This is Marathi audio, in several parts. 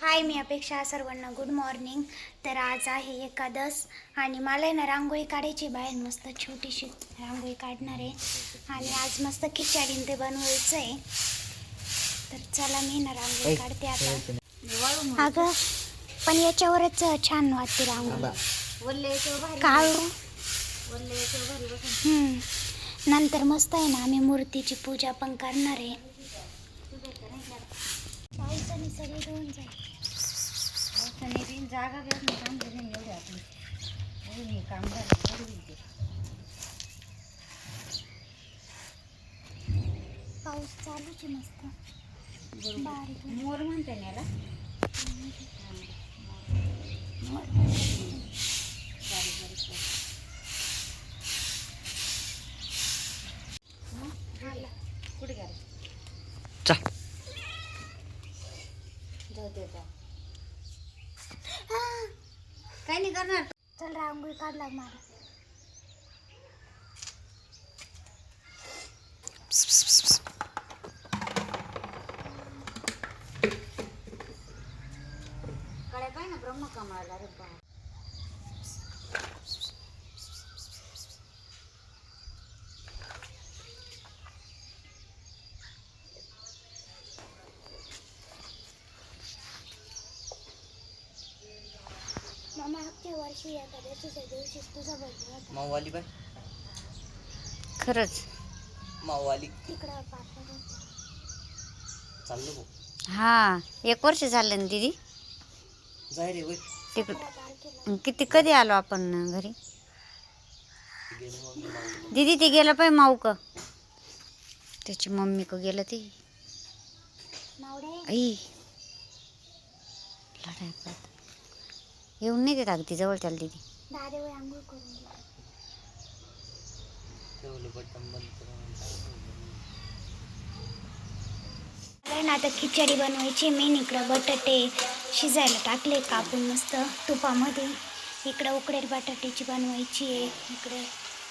हाय मी अपेक्षा सर्वांना गुड मॉर्निंग तर आज आहे एकादस आणि मला आहे ना रांगोळी काढायची बाहेर. मस्त छोटीशी रांगोळी काढणार आहे. आणि आज मस्त खिचडी ते बनवायचं आहे तर चला मी ना रांगोळी काढते आता. अगं पण याच्यावरच छान वाटते रांगोळी. काढू हम्म. नंतर मस्त आहे ना आम्ही मूर्तीची पूजा पण करणार आहे. पावसाने सगळे धुवून जाईल जागा भेट नाही काम झाले एवढे आपली. अजून हे काम झालं एवढी होईल ते. पाऊस चालूच आहे मस्त. बारीक मोर म्हणते ना याला. बारीक बारीक मोर. हं? कुठे गेला चा जाऊ दे जा काय नाही करणार चल रांगोळी काढला मला कडे काय ना ब्रह्म कमळाला रे बा मामा माऊवाली बाय खरंच. माऊवाली. चाललो भाऊ. हा एक वर्ष झालं ना दीदी. जाय रे वय. तिकडं. किती कधी आलो आपण घरी. दीदी ते गेलं पाय माऊ का त्याची मम्मी का गेलं ते. मावडे आई. लढाई येऊन नाही देत अगदी जवळ त्याला दीदी दादे वय आंघोळ करून घे. ठेवलं बटन बंद करून मला ना आता खिचडी बनवायची मी इकडं बटाटे शिजायला टाकले कापून मस्त तुपामध्ये. इकडं उकडेल बटाट्याची बनवायची आहे इकडे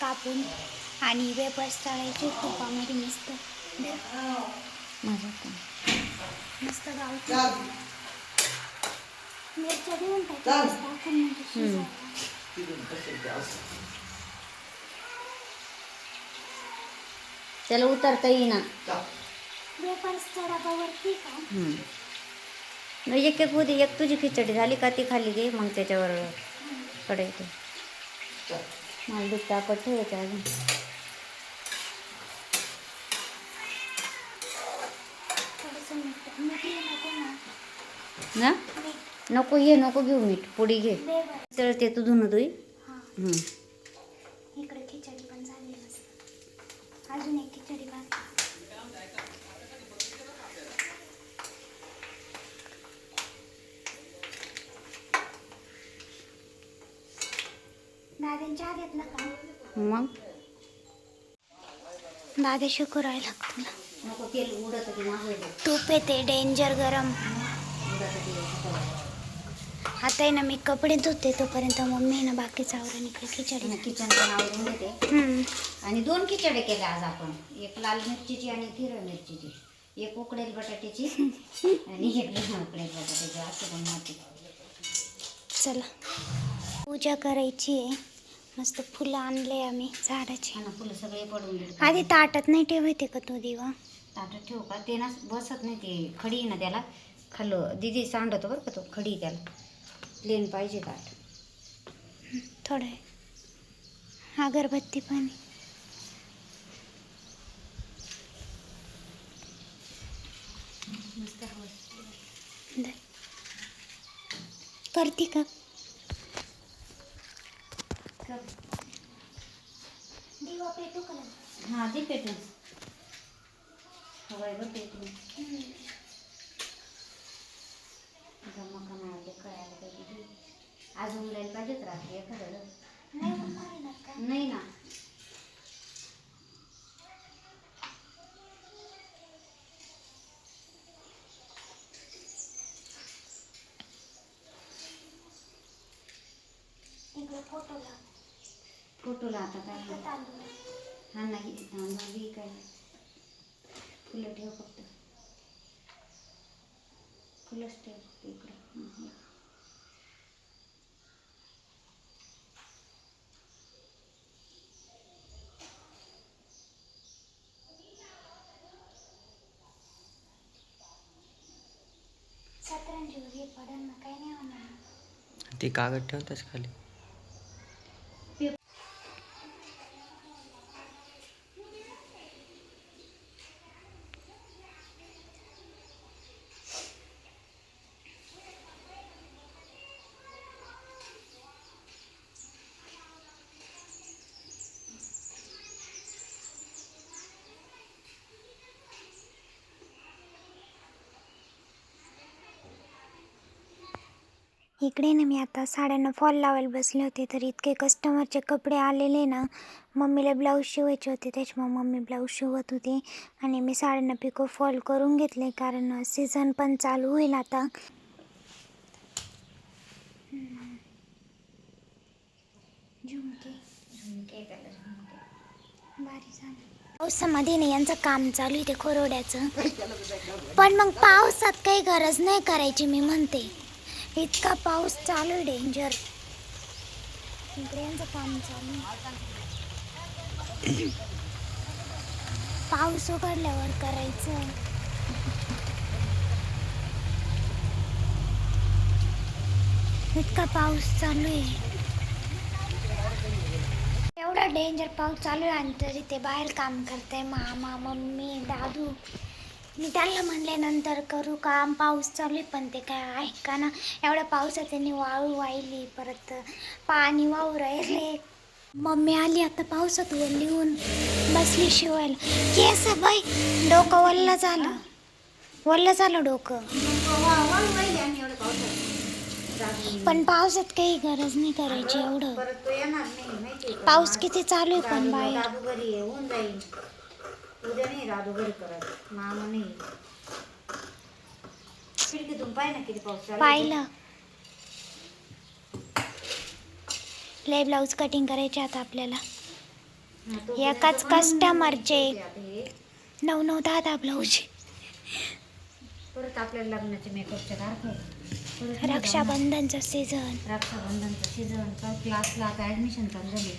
कापून. आणि वेपर्स तळायचे तुपामध्ये मस्त. माझं पण. मस्त गावठी मिरच्या देऊन टाकायच्या टाकून म्हणजे. त्याला उतरता येईना. वेपर्सचा डबा वरती का हम्म. मग एक एक उदी एक तुझी खिचडी झाली का ती खाली घे मग त्याच्यावर कढईत. मला दूध तापत ठेवायचं अजून. थोडंसं मीठ मीठ हे नको ना? नको हे नको घेऊ मीठ पुडी घे. तर ते तू धुणं तुई हां. हम्म. इकडे खिचडी पण झाली मस्त. अजून एक खिचडी भात दाद्यांच्या आत घेतला का? मग? दादा शुकुरायला लागतो नको तेल उडत ते मागं तूप येते डेंजर गरम. आता आहे ना मी कपडे धुते तोपर्यंत मम्मी ना बाकीचं आवरण इकडे खिचडी. किचन पण आवरून घेते. हम्म. आणि दोन खिचडे केले आज आपण. एक लाल मिरचीची आणि एक हिरव्या मिरचीची. एक उकडेल बटाट्याची आणि एक बिना उकडेल बटाट्याची. असं पण माती चला. पूजा करायची आहे. मस्त फुलं आणले आम्ही झाडाची. हा ना फुलं सगळे पडून गेले. आधी ताटात नाही ठेवायचे का तो दिवा? ताटात ठेवू का? ते ना बसत नाही ते खडी आहे ना त्याला. खाल्लं दिदी सांडतो बरं का तो खडी आहे त्याला. प्लेन पाहिजे ताट. थोडं आहे. अगरबत्ती पण. करती का? दिवा पेटू का? हां ते पेटून. हवाय बघ पेटून. आज उमलायला पाहिजेत रात्री एखादं नाही ना. फोटोला आता काय हा नाही तांदूळ काय? फुलं ठेव फक्त. फुलंच ठेव इकडं पोरांजीवर हे पडन ना काही नाही होणार. ती कागद ठेवताच खाली? इकडे ना मी आता साड्यांना फॉल लावायला बसले होते तर इतके कस्टमरचे कपडे आलेले ना मम्मीला ब्लाऊज शिवायचे होते त्याच्यामुळे मम्मी ब्लाऊज शिवत होती आणि मी साड्यांना पिको फॉल करून घेतले कारण सीझन पण चालू होईल आता. झुमके. भारी झालं. पावसामध्ये नाही यांचं काम चालू आहे ते खोरोड्याचं. पण मग पावसात काही गरज नाही करायची मी म्हणते. इतका पाऊस चालू आहे डेंजर इकड्यांचं काम चालू आहे. पाऊस उघडल्यावर करायचं. इतका पाऊस चालू आहे. एवढा डेंजर पाऊस चालू आहे आणि तरी ते बाहेर काम करते मामा मम्मी दादू. मी त्यांना म्हणल्यानंतर करू काम पाऊस चालू आहे पण ते काय ऐका ना एवढ्या पावसात त्यांनी वाळू वाहिली परत पाणी वाहू राहिले. मम्मी आली आता पावसात वल्ली होऊन बसली शिवायला. केस बाई डोकं वल्ल झालं. वल्ल झालं डोकं. पण पावसात काही गरज नाही करायची एवढं. पाऊस किती चालू आहे पण बाहेर उद्या नाही राजू घरी करत मामा नाही. खिडकीतून पाय ना किती पाऊस चालू आहे. पाहिलं. लय ब्लाऊज कटिंग करायचे आता आपल्याला. हा, तो एकाच कस्टमरचे आता हे. नऊ नऊ दहा दहा ब्लाऊज. परत आपल्याला लग्नाचे मेकअपच्या तारखा रक्षाबंधनचं सीझन. रक्षाबंधनचं सीझन क्लासला आता ऍडमिशन चालू झाली.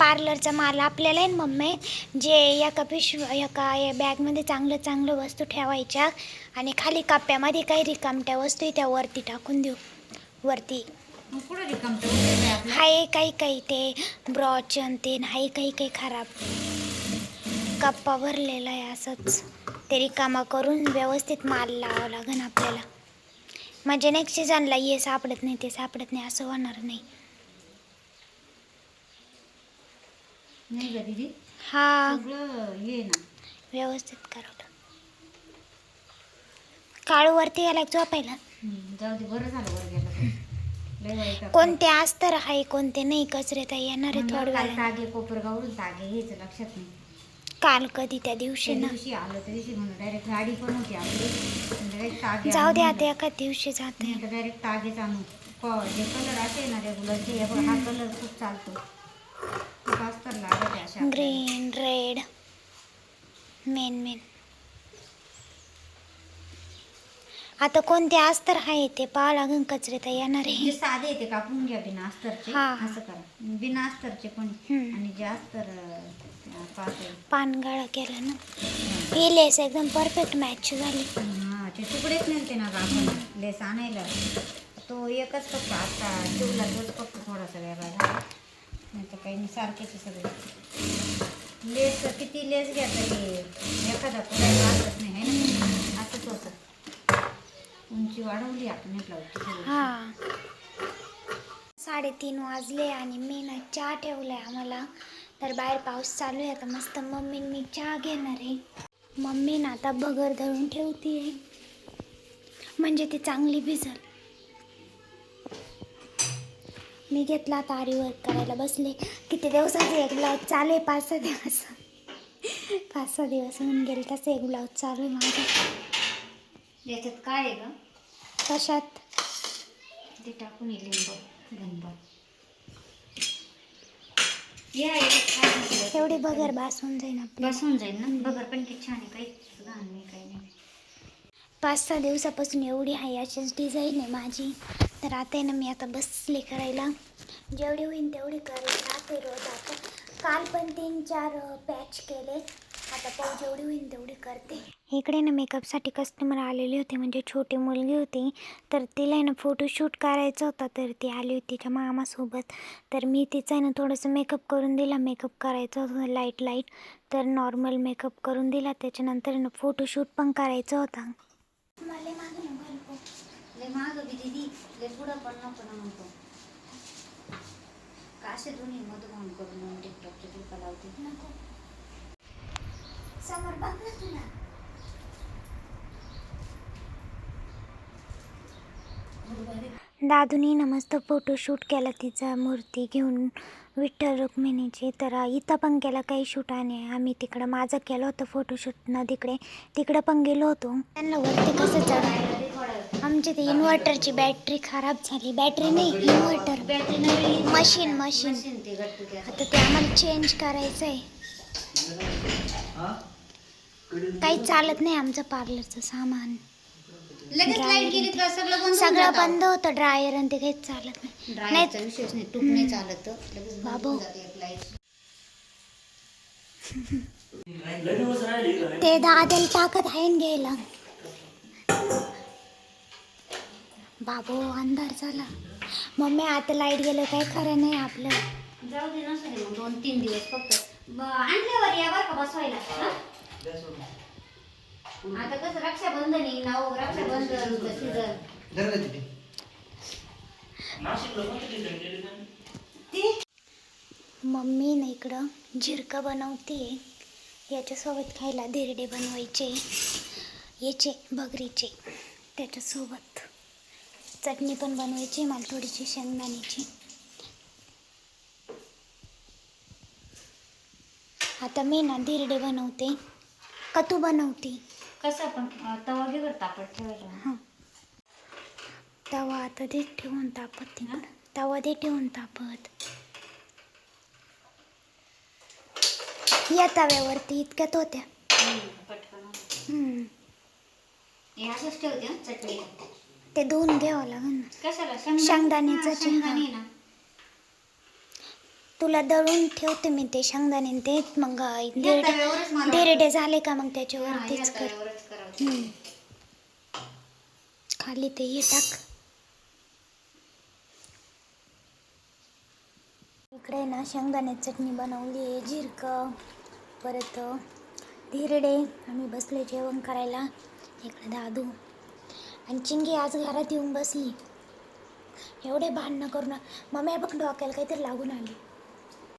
पार्लरचा माल आपल्याला आहे मम्मी? जे एका पिशव एका या बॅगमध्ये चांगलं चांगलं वस्तू ठेवायच्या आणि खाली कप्प्यामध्ये काही रिकामट्या वस्तू त्या वरती टाकून देऊ. वरती. हाय काही काही ते ब्रॉच ते हाय काही काही खराब. कप्पा भरलेला आहे असंच. ते रिकामा करून व्यवस्थित माल लावावा लागेल आपल्याला. म्हणजे नेक्स्ट सीझनला हे सापडत नाही ते सापडत नाही असं होणार नाही. नाही का दीदी. हा. सगळं ना. व्यवस्थित करवलं काळूवरती याला झोपायला. हम्म, जाऊ दे बरं झालं वर गेलं तर. लय वाईट आपलं. कोणते असतर आहे कोणते नाही कचरे तर येणार आहे म्हणलं काल वेळाने. तागे कोपरगावरून तागे घ्यायचं लक्षात नाही. काल कधी त्या दिवशी त्या ना. दिवशी आलं त्या दिवशी म्हणून डायरेक्ट गाडी पण होती आपली. डायरेक्ट तागे जाऊ दे आता एका दिवशी जाते. डायरेक्ट तागेच आणू. जे कलर असे ना रेग्युलरचे हे बघ, हा कलर खूप चालतो. ग्रीन रेड मेन मेन आता कोणते अस्तर आहे ते पाहा लागेल कचरे तर येणार जे आहे साधे आहे ते कापून घ्या बिना अस्तरचे. हा. असं करा. बिना अस्तरचे पण हम्म. आणि जे अस्तर अं, पातळ पानगळा केला ना. ही लेस एकदम परफेक्ट मॅच झाली. हा ते तुकडेच नेलते ना आपण. लेस आणायला. तो एकच फक्त आता शिवला तोच फक्त थोडासा वेगळा झाला. नाही तर काही नाही सारखेच सगळे. लेस किती लेस घ्यायचा हे एखादा कुठे वाटत नाही आहे ना? असंच होतं. उंची वाढवली आपण ब्लाऊजची हा. साडेतीन वाजले आणि मी ना चहा ठेवलाय आम्हाला. तर बाहेर पाऊस चालू आहे आता मस्त मम्मी मी चहा घेणार आहे. मम्मी ना आता बगर धरून ठेवतीये. म्हणजे ती चांगली भिजल. मी घेतला तारी वर्क करायला. बसले. किती दिवसाचे एक ब्लाऊज चालू आहे? पाच सहा दिवस. पाच सहा दिवस होऊन गेले तसं एक ब्लाऊज चालू आहे माझं. याच्यात काय आहे ग? कशात? ते टाकून येईल. तेवढी बगर बासून जाईन आपली. बसून जाईल ना. बघर पण किती छान आहे काही घाण नाही काही नाही. पाच सहा दिवसापासून एवढी आहे अशीच डिझाईन आहे माझी. तर आता आहे ना मी आता बसले करायला. जेवढी होईल तेवढी करेल राहते रोज आता काल पण तीन चार पॅच केले. आता पाऊस जेवढी होईल तेवढी करते. इकडे ना मेकअपसाठी कस्टमर आलेले होते. म्हणजे छोटी मुलगी होती. तर तिला आहे ना फोटोशूट करायचा होता. तर ती आली होती तिच्या मामासोबत. तर मी तिचा आहे ना थोडंसं मेकअप करून दिला. मेकअप करायचा होता लाइट लाइट तर नॉर्मल मेकअप करून दिला. त्याच्यानंतर ना फोटोशूट पण करायचा होता. मला मागे ना घाल लय मागं बी दिदी लय पुढं पण नको ना म्हणतो. का असे दोन्ही करून मग टिकटॉकचे क्लिपा लावते? नको. समोर बघ ना तुला. दादूनी नमस्त फोटोशूट केला तिचा मूर्ती घेऊन विठ्ठल रुक्मिणीची. तर इथं पण केला काही शूट आणि आम्ही तिकडं माझं केलं होतं फोटोशूट ना तिकडे तिकडं पण गेलो होतो. त्यांना वरती कसं चढ आमची ती इन्व्हर्टरची बॅटरी खराब झाली. बॅटरी नाही इन्व्हर्टर मशीन मशीन आता ते आम्हाला चेंज करायचं आहे काही चालत नाही आमचं पार्लरचं सामान. लगेच लाइट गेली का सगळं बंद सगळं होतं ड्रायर आणि ते काहीच चालत नाही. ड्रायरचा विषयच नाही तूप नाही चालत. तर लगेच बंद बाबू. होऊन जाते एक लाइट ते दादाला ताकद आहे ना घ्यायला. बाबू अंधार झाला. मम्मी आता लाइट गेलं काय खरं नाही आपलं. जाऊ दे मग दोन तीन दिवस फक्त. ब- आणल्यावर या बरं का बसवायला? हं? आता कसं रक्षाबंधन येईल ना हो, रक्षाबंधन सीझन मम्मी ना इकडं झिरका बनवते याच्यासोबत खायला धिरडे बनवायचे. याचे बगरीचे. त्याच्यासोबत चटणी पण बनवायची मला थोडीशी शेंगदाण्याची. आता मी ना धिरडे बनवते. का तू बनवते. कसं आपण तवा घे बरं तापत ठेवायला हां. तवा आता ठेवून तापत तवा दे ठेवून तापत. या तव्यावरती इतक्यात होत्या. हम्म, पटकन होतं. हम्म. हे असंच ठेवते हं, चटणी. ते धुवून घ्यावं लागेल ना. कशाला? शेंगदाणे? शेंगदाण्याचं हां, चटणी, शेंगदाणे. ना. तुला दळून ठेवते मी ते शेंगदाणे आणि ते मग या तव्यावरच मला धिरडे झाले का मग हां, या त्याच्यावरतीच कर. तव्यावरच. खाली ते हे टाक. इकडे ना शेंगदाण्याची चटणी बनवली आहे जिरकं परत धिरडे आम्ही बसले जेवण करायला. इकडे दादू आणि चिंगी आज घरात येऊन बसली. एवढे भांडणं करून मम्मी बघ डोक्याला काहीतरी लागून आली.